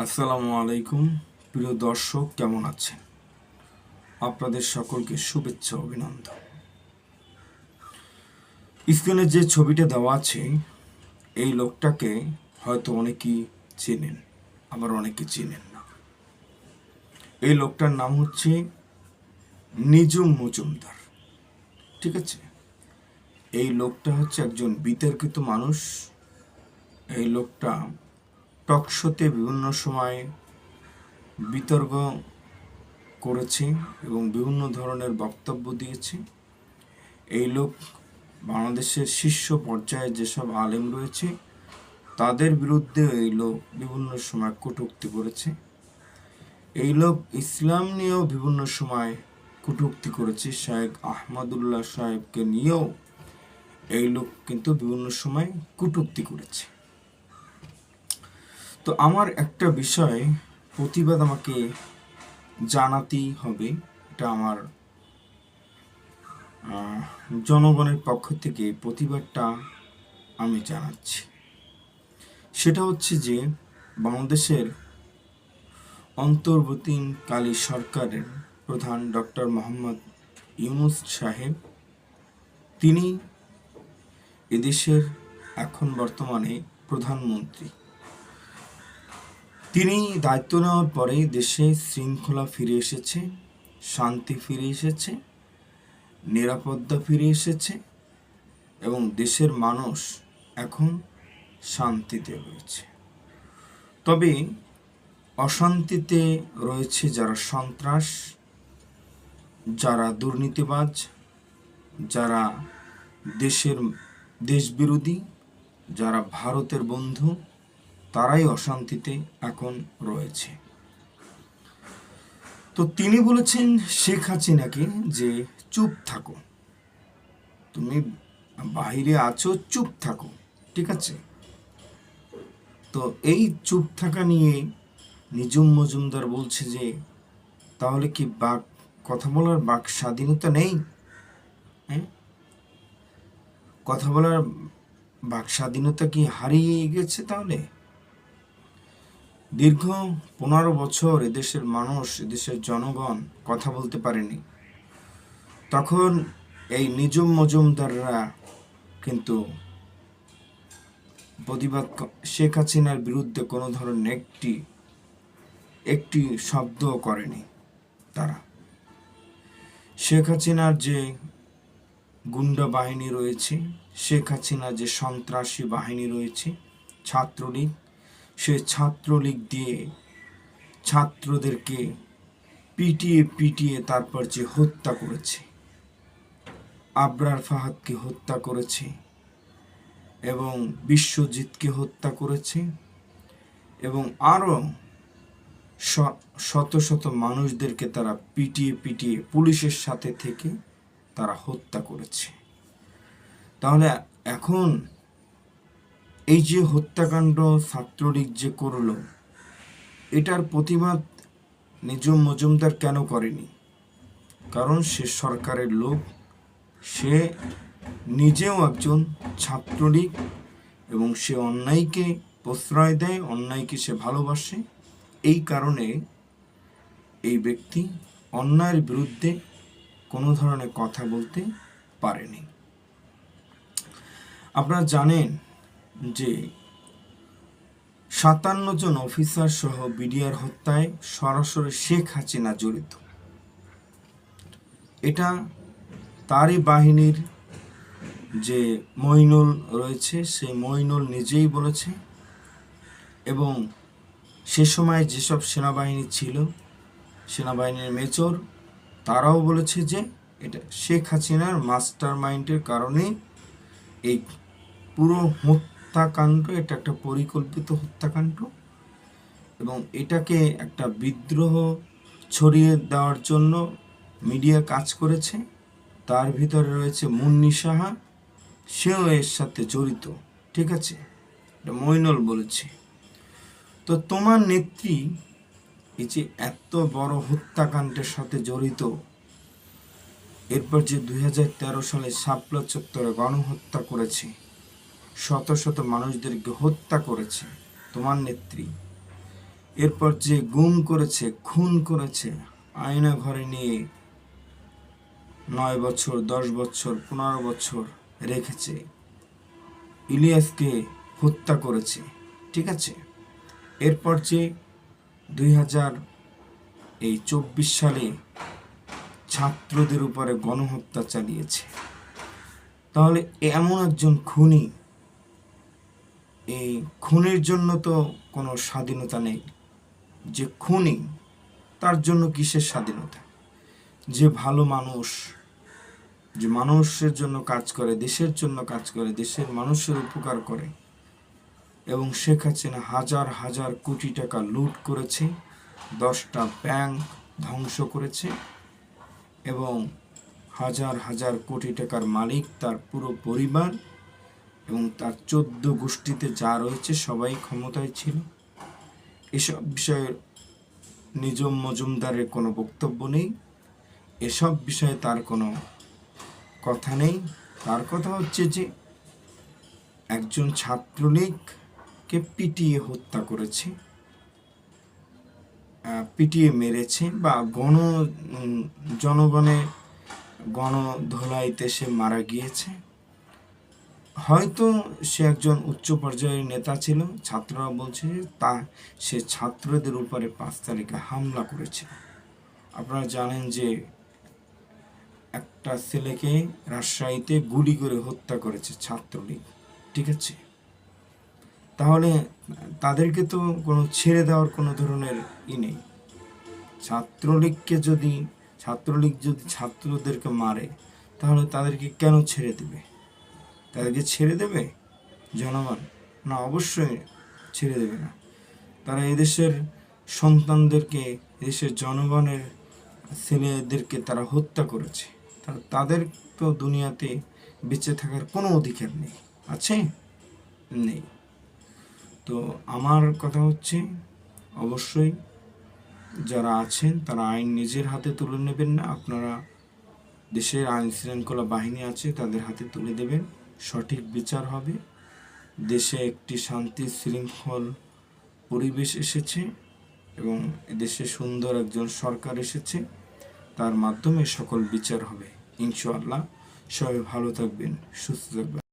আসসালামু আলাইকুম, প্রিয় দর্শক, কেমন আছেন? আপনাদের সকলকে শুভেচ্ছা, অভিনন্দন। স্ক্রিনে যে ছবিটা দেওয়া আছে, এই লোকটাকে হয়তো অনেকেই চেনেন, আবার অনেকে চেনেন না। এই লোকটার নাম হচ্ছে নিজুম মজুমদার, ঠিক আছে? এই লোকটা হচ্ছে একজন বিতর্কিত মানুষ। এই লোকটা টকশোতে বিভিন্ন সময় বিতর্ক করেছে এবং বিভিন্ন ধরনের বক্তব্য দিয়েছে। এই লোক বাংলাদেশের শীর্ষ পর্যায়ে যেসব আলেম রয়েছে, তাদের বিরুদ্ধে এই লোক বিভিন্ন সময় কটূক্তি করেছে। এই লোক ইসলাম নিয়েও বিভিন্ন সময় কটূক্তি করেছে। শাহেক আহমদুল্লাহ সাহেবকে নিয়েও এই লোক কিন্তু বিভিন্ন সময় কটূক্তি করেছে। তো আমার একটা বিষয়, প্রতিবাদ আমাকে জানাতেই হবে। এটা আমার জনগণের পক্ষ থেকে প্রতিবাদটা আমি জানাচ্ছি। সেটা হচ্ছে যে, বাংলাদেশের অন্তর্বর্তীকালী সরকারের প্রধান ডক্টর মোহাম্মদ ইউনুস সাহেব, তিনি এদেশের এখন বর্তমানে প্রধানমন্ত্রী। তিনি দায়িত্ব নেওয়ার পরে দেশে শৃঙ্খলা ফিরে এসেছে, শান্তি ফিরে এসেছে, নিরাপত্তা ফিরে এসেছে এবং দেশের মানুষ এখন শান্তিতে রয়েছে। তবে অশান্তিতে রয়েছে যারা সন্ত্রাস, যারা দুর্নীতিবাজ, যারা দেশের দেশবিরোধী, যারা ভারতের বন্ধু তারাই অশান্তিতে এখন রয়েছে। তো তিনি বলেছেন শেখ হাসিনাকে যে চুপ থাকো। তুমি বাইরে আছো, চুপ থাকো, ঠিক আছে? তো এই চুপ থাকা নিয়ে নিজুম মজুমদার বলছে যে, তাহলে কি বাক, কথা বলার বাক স্বাধীনতা নেই? হ্যাঁ? কথা বলার বাক স্বাধীনতা কি হারিয়ে গেছে তাহলে? দীর্ঘ পনেরো বছর এদেশের মানুষ, এদেশের জনগণ কথা বলতে পারেনি। তখন এই নিজম মজুমদাররা কিন্তু প্রতিবাদ শেখ হাসিনার বিরুদ্ধে কোনো ধরনের একটি একটি শব্দও করেনি তারা। শেখ হাসিনার যে গুন্ডা বাহিনী রয়েছে, শেখ হাসিনার যে সন্ত্রাসী বাহিনী রয়েছে, ছাত্রলীগ সে ছাত্রলীগ দিয়ে ছাত্রদেরকে পিটিয়ে পিটিয়ে তারপর যে হত্যা করেছে, আবরার ফাহাদকে হত্যা করেছে এবং বিশ্বজিৎকে হত্যা করেছে এবং আরও শত শত মানুষদেরকে তারা পিটিয়ে পিটিয়ে পুলিশের সাথে থেকে তারা হত্যা করেছে। তাহলে এখন এই যে হত্যাকাণ্ড ছাত্রলীগ যে করল, এটার প্রতিবাদ নিজম মজুমদার কেন করেনি? কারণ সে সরকারের লোক, সে নিজেও একজন ছাত্রলীগ এবং সে অন্যায়কে প্রশ্রয় দেয়, অন্যায়কে সে ভালোবাসে। এই কারণে এই ব্যক্তি অন্যায়ের বিরুদ্ধে কোনো ধরনের কথা বলতে পারেনি। আপনারা জানেন যে সাতান্ন জন অফিসার সহ বিডিআর হত্যায় সরাসরি শেখ হাসিনা জড়িত। এটা তারই বাহিনীর যে মইনুল রয়েছে, সেই মইনুল নিজেই বলেছে এবং সে সময় যেসব সেনাবাহিনী ছিল, সেনাবাহিনীর মেজর, তারাও বলেছে যে এটা শেখ হাসিনার মাস্টার মাইন্ডের কারণে এই পুরো হত্যাকাণ্ড, এটা একটা পরিকল্পিত হত্যাকাণ্ড এবং এটাকে একটা বিদ্রোহ ছড়িয়ে দেওয়ার জন্য মিডিয়া কাজ করেছে। তার ভিতরে রয়েছে মুন্নি সাহা, সেও এর সাথে জড়িত, ঠিক আছে? এটা মইনুল বলেছে। তো তোমার নেত্রী এই যে এত বড় হত্যাকাণ্ডের সাথে জড়িত, এরপর যে দুই হাজার তেরো সালে শাপলা চত্বরে গণহত্যা করেছে শত শত মানুষদেরকে হত্যা করেছে তোমার নেত্রী। এরপর যে গুম করেছে, খুন করেছে, আয়না ঘরে নিয়ে নয় বছর, দশ বছর, পনেরো বছর রেখেছে। ইলিয়াসকে হত্যা করেছে, ঠিক আছে? এরপর যে দুই হাজার এই চব্বিশ সালে ছাত্রদের উপরে গণহত্যা চালিয়েছে। তাহলে এমন একজন খুনি এই খুনের জন্য তো কোনো স্বাধীনতা নেই। যে খুনি তার জন্য কিসের স্বাধীনতা? যে ভালো মানুষ, যে মানুষের জন্য কাজ করে, দেশের জন্য কাজ করে, দেশের মানুষের উপকার করে, এবং শেখ হাসিনা হাজার হাজার কোটি টাকা লুট করেছে, দশটা ব্যাংক ধ্বংস করেছে, এবং হাজার হাজার কোটি টাকার মালিক তার পুরো পরিবার এবং তার চোদ্দ গোষ্ঠীতে যা রয়েছে সবাই ক্ষমতায় ছিল। এসব বিষয়ে নিজম মজুমদারের কোনো বক্তব্য নেই। এসব বিষয়ে তার কোনো কথা নেই। তার কথা হচ্ছে যে, একজন ছাত্রলীগকে পিটিয়ে হত্যা করেছে পিটিয়ে মেরেছে বা গণ জনগণের জনগণে গণ ধোলাইতে সে মারা গিয়েছে। হয়তো সে একজন উচ্চ পর্যায়ের নেতা ছিল ছাত্ররা বলছে তা, সে ছাত্রদের উপরে পাঁচ তারিখে হামলা করেছে আপনারা জানেন যে একটা ছেলেকে রাজশাহীতে গুলি করে হত্যা করেছে ছাত্রলীগ, ঠিক আছে? তাহলে তাদেরকে তো কোনো ছেড়ে দেওয়ার কোনো ধরনের ই নেই। ছাত্রলীগকে যদি, ছাত্রলীগ যদি ছাত্রদেরকে মারে, তাহলে তাদেরকে কেন ছেড়ে দেবে? তাদেরকে ছেড়ে দেবে? জনগণ? না, অবশ্যই ছেড়ে দেবে না। তারা এদেশের সন্তানদেরকে, এদেশের জনগণের ছেলেদেরকে তারা হত্যা করেছে। তা তাদের তো দুনিয়াতে বেঁচে থাকার কোনো অধিকার নেই। আছে? নেই। তো আমার কথা হচ্ছে, অবশ্যই যারা আছেন, তারা আইন নিজের হাতে তুলে নেবেন না। আপনারা দেশের আইন শৃঙ্খলা বাহিনী আছে, তাদের হাতে তুলে দেবেন। সঠিক বিচার হবে। দেশে একটি শান্তি শৃঙ্খল পরিবেশ এসেছে এবং দেশে সুন্দর একজন সরকার এসেছে। তার মাধ্যমে সকল বিচার হবে। ইনশাআল্লাহ। সবাই ভালো থাকবেন, সুস্থ থাকবেন।